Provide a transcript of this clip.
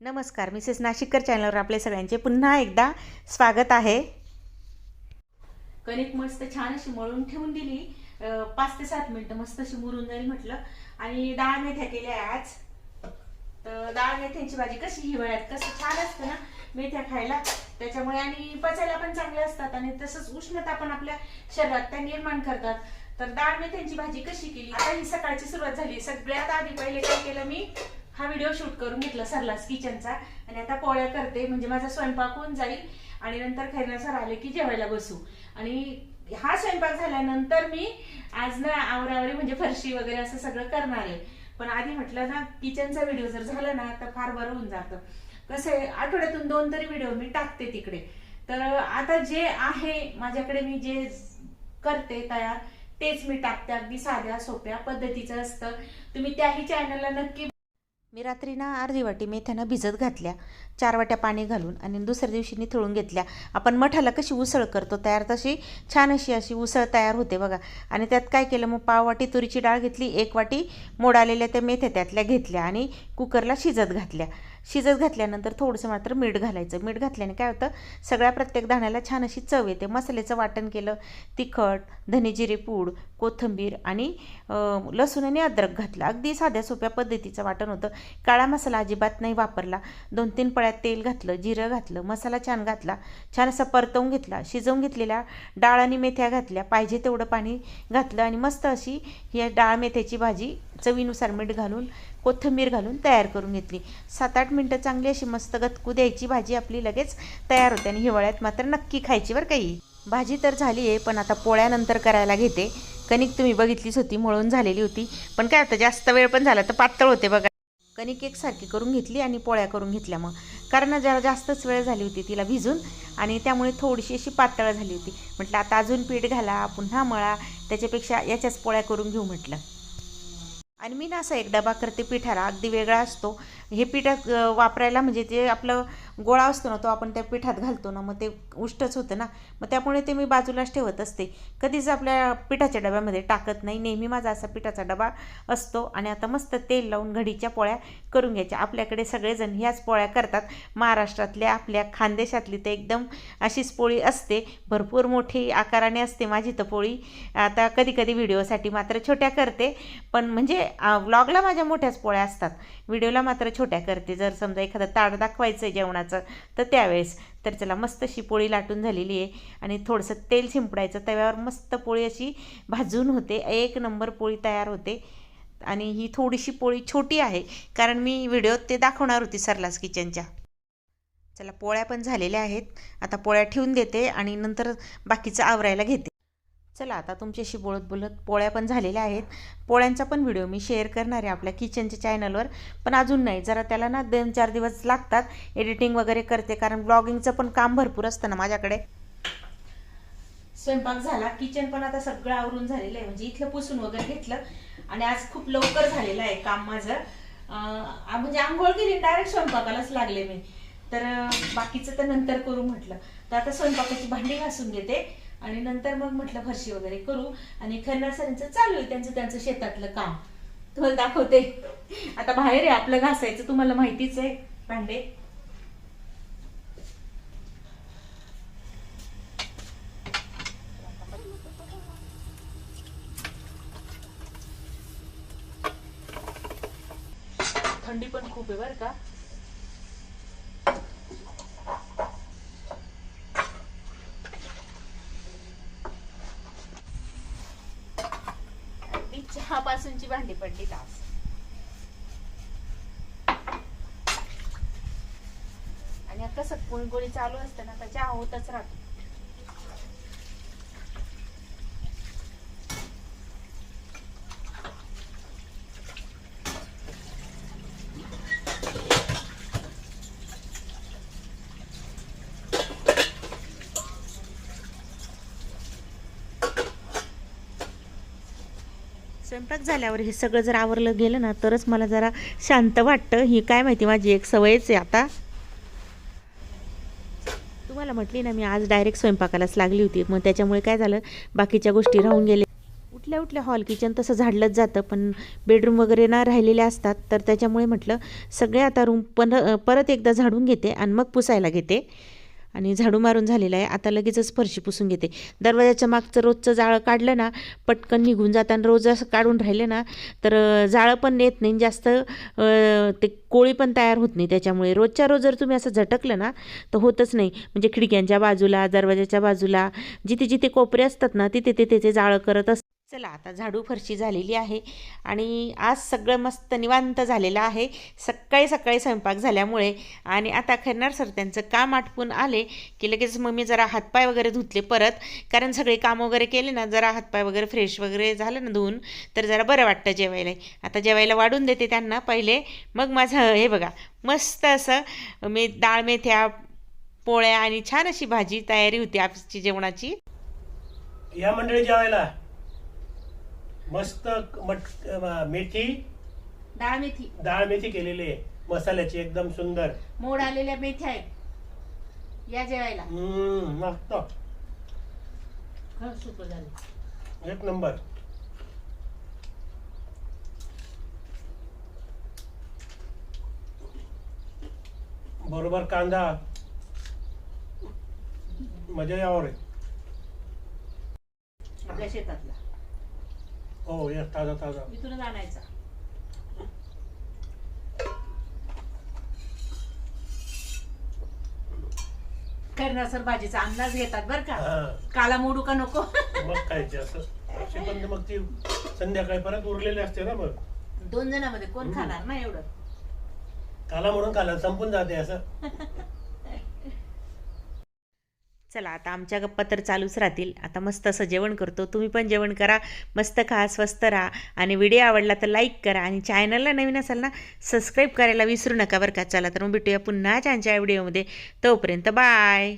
नमस्कार मिसेस नाशिककर चॅनलवर आपले सगळ्यांचे पुन्हा एकदा स्वागत आहे. कणिक मस्त छान अशी मळून ठेवून दिली. पाच ते सात मिनिट मस्त अशी मुरून जाईल म्हटलं. आणि डाळ मेथ्या केल्या आज. तर डाळ मेथ्यांची भाजी कशी हिवाळ्यात? कसं छान असतं ना मेथ्या खायला. त्याच्यामुळे आणि पचायला पण चांगल्या असतात आणि तसंच उष्णता पण आपल्या शरीरात त्या निर्माण करतात. तर डाळ मेथ्यांची भाजी कशी केली? आता ही सकाळची सुरुवात झाली. सगळ्यात आधी पहिले काय केलं मी? हा व्हिडिओ शूट करून घेतला सरलास किचनचा आणि आता पोळ्या करते म्हणजे माझा स्वयंपाक होऊन जाईल. आणि नंतर खैरना सर आले की जेवायला बसू. आणि हा स्वयंपाक झाल्यानंतर मी आज ना आवरावरी म्हणजे फरशी वगैरे असं सगळं करणार आहे. पण आधी म्हटलं ना किचनचा व्हिडिओ जर झाला ना तर फार बरं होऊन जातं. कसं आहे आठवड्यातून दोन तरी व्हिडिओ मी टाकते तिकडे. तर आता जे आहे माझ्याकडे मी जे करते तयार तेच मी टाकते. अगदी साध्या सोप्या पद्धतीचं असतं. तुम्ही त्याही चॅनलला नक्की मी रात्री ना अर्धी वाटी मेथ्यानं भिजत घातल्या चार वाट्या पाणी घालून आणि दुसऱ्या दिवशी निथळून घेतल्या. आपण मठाला कशी उसळ करतो? तयार तशी छान अशी अशी उसळ तयार होते बघा. आणि त्यात काय केलं? मग पाव वाटी तुरीची डाळ घेतली एक वाटी मोडालेल्या त्या मेथ्या त्यातल्या घेतल्या आणि कुकरला शिजत घातल्या. शिजत घातल्यानंतर थोडंसं मात्र मीठ घालायचं. मीठ घातल्याने काय होतं? सगळ्या प्रत्येक दाण्याला छान अशी चव येते. मसाल्याचं वाटण केलं तिखट धने जिरे पूड कोथिंबीर आणि लसूण आणि अद्रक घातलं. अगदी साध्या सोप्या पद्धतीचं वाटण होतं. काळा मसाला अजिबात नाही वापरला. दोन तीन पळ्यात तेल घातलं जिरं घातलं मसाला छान घातला. छान असा परतवून घेतला. शिजवून घेतलेल्या डाळ आणि मेथ्या घातल्या. पाहिजे तेवढं पाणी घातलं आणि मस्त अशी ही डाळ मेथ्याची भाजी चवीनुसार मीठ घालून कोथिंबीर घालून तयार करून घेतली. सात आठ मिनटं चांगली अशी मस्त गतकू द्यायची. भाजी आपली लगेच तयार होते आणि हिवाळ्यात मात्र नक्की खायची बरं काही भाजी तर झाली आहे पण आता पोळ्यानंतर करायला घेते. कणिक तुम्ही बघितलीच होती मळून झालेली होती. पण काय आता जास्त वेळ पण झाला तर पातळ होते बघा. कणिक एकसारखी करून घेतली आणि पोळ्या करून घेतल्या मग. कारण जरा जास्तच वेळ झाली होती तिला भिजून आणि त्यामुळे थोडीशी अशी पातळ झाली होती. म्हटलं आता अजून पीठ घाला पुन्हा मळा. त्याच्यापेक्षा याच्याच पोळ्या करून घेऊ म्हटलं. आणि मी ना असा एक डबा करते पिठाला. अगदी वेगळा असतो. हे पीठ वापरायला म्हणजे ते आपलं गोळा असतो ना तो आपण त्या पिठात घालतो ना मग ते उष्टच होतं ना. मग त्यामुळे ते मी बाजूलाच ठेवत असते. कधीच आपल्या पिठाच्या डब्यामध्ये टाकत नाही. नेहमी माझा असा पिठाचा डबा असतो. आणि आता मस्त तेल लावून घडीच्या पोळ्या करून घ्यायच्या. आपल्याकडे सगळेजण ह्याच पोळ्या करतात. महाराष्ट्रातल्या आपल्या खानदेशातली तर एकदम अशीच पोळी असते. भरपूर मोठी आकाराने असते माझी तर पोळी. आता कधी कधी व्हिडिओसाठी मात्र छोट्या करते. पण म्हणजे व्लॉगला माझ्या मोठ्याच पोळ्या असतात. व्हिडिओला मात्र छोट्या करते. जर समजा एखादं ताट दाखवायचं आहे जेवणाचं तर त्यावेळेस. तर चला मस्त अशी पोळी लाटून झालेली आहे. आणि थोडंसं तेल शिंपडायचं. तव्यावर मस्त पोळी अशी भाजून होते. एक नंबर पोळी तयार होते. आणि ही थोडीशी पोळी छोटी आहे. कारण मी व्हिडिओत ते दाखवणार होती सरलास किचनच्या चला पोळ्या पण झालेल्या आहेत. आता पोळ्या ठेवून देते आणि नंतर बाकीचं आवरायला घेते. चला आता तुमच्याशी बोलत बोलत पोळ्या पण झालेल्या आहेत. पोळ्यांचा पण व्हिडिओ मी शेअर करणार आहे आपल्या किचनच्या चॅनलवर पण अजून नाही जरा त्याला ना दोन चार दिवस लागतात. एडिटिंग वगैरे करते कारण ब्लॉगिंगचं पण काम भरपूर असतं ना माझ्याकडे. स्वयंपाक झाला किचन पण आता सगळं आवरून झालेलं आहे. म्हणजे इथलं पुसून वगैरे घेतलं. आणि आज खूप लवकर झालेलं आहे काम माझं. म्हणजे आंघोळ केली डायरेक्ट स्वयंपाकालाच लागले मी. तर बाकीचं तर नंतर करू म्हटलं. तर आता स्वयंपाकाची भांडी घासून घेते. आणि नंतर मग म्हटलं फरशी वगैरे करू. आणि खन्ना सरांचं चालू आहे त्यांचं त्यांचं शेतातलं काम. तुम्हाला दाखवते. आता बाहेर आहे आपलं घासायचं तुम्हाला माहितीच आहे भांडे. थंडी पण खूप आहे बरं का ती चहापासूनची भांडी पडली तास आणि आता कसं कोणी कोणी चालू असतं ना तर होतच राहतो. स्वयंपाक झाल्यावर हे सगळं जर आवरलं गेलं ना तरच मला जरा शांत वाटतं. ही काय माहिती माझी एक सवयच आहे आता. तुम्हाला म्हटली ना मी आज डायरेक्ट स्वयंपाकालाच लागली होती. मग त्याच्यामुळे काय झालं बाकीच्या गोष्टी राहून गेले उठल्या उठल्या हॉल किचन तसं झाडलंच जातं पण बेडरूम वगैरे ना राहिलेले असतात. तर त्याच्यामुळे म्हटलं सगळे आता रूम पण परत एकदा झाडून घेते आणि मग पुसायला घेते. आणि झाडू मारून झालेलं आहे. आता लगेचच फरशी पुसून घेते. दरवाजाच्या मागचं रोजचं जाळं काढलं ना पटकन निघून जाताना रोज असं काढून राहिलं ना तर जाळं पण येत नाही. जास्त ते कोळी पण तयार होत नाही त्याच्यामुळे. रोजच्या रोज जर तुम्ही असं झटकलं ना तर होतच नाही. म्हणजे खिडक्यांच्या बाजूला दरवाजाच्या बाजूला जिथे जिथे कोपरे असतात ना तिथे तिथे ते जाळं करत असतात. चला आता झाडू फरशी झालेली आहे आणि आज सगळं मस्त निवांत झालेलं आहे. सकाळी सकाळी स्वयंपाक झाल्यामुळे आणि आता खरणार सर त्यांचं काम आटपून आले की लगेच मग मी जरा हातपाय वगैरे धुतले परत. कारण सगळे काम वगैरे केले ना जरा हातपाय वगैरे फ्रेश वगैरे झालं ना धुवून तर जरा बरं वाटतं जेवायला. आता जेवायला वाढून देते त्यांना पहिले. मग माझं हे बघा मस्त असं मी डाळ मेथ्या पोळ्या आणि छान अशी भाजी तयारी होती आजची जेवणाची. या मंडळी जेवायला. मस्त मट मेथी. डाळ मेथी. डाळ मेथी केलेली आहे. मसाल्याची एकदम सुंदर. मोड आलेल्या मेथ्या आहेत. या जेवायला. हम्म, मस्त. सुपर झाले. एक नंबर. बरोबर कांदा. मजा यावर आहे आपल्या शेतातला. हो या ताजा ताजा. इथूनच आणायचा. करणार सर भाजीचा अंदाज घेतात बर का. हा. काला मोडू का नको? मग खायचे असं? पण मग ती संध्याकाळी परत उरलेले असते ना मग. दोन जणांमध्ये कोण खाणार ना एवढं? काला म्हणून काला संपून जाते असं. चला आता आमच्या गप्पा तर चालूच राहतील. आता मस्त असं जेवण करतो. तुम्ही पण जेवण करा. मस्त खा स्वस्त राहा. आणि व्हिडिओ आवडला तर लाईक करा. आणि चॅनलला नवीन असाल ना सबस्क्राईब करायला विसरू नका बरं का. चला तर मग भेटूया पुन्हा छानच्या व्हिडिओमध्ये. तोपर्यंत बाय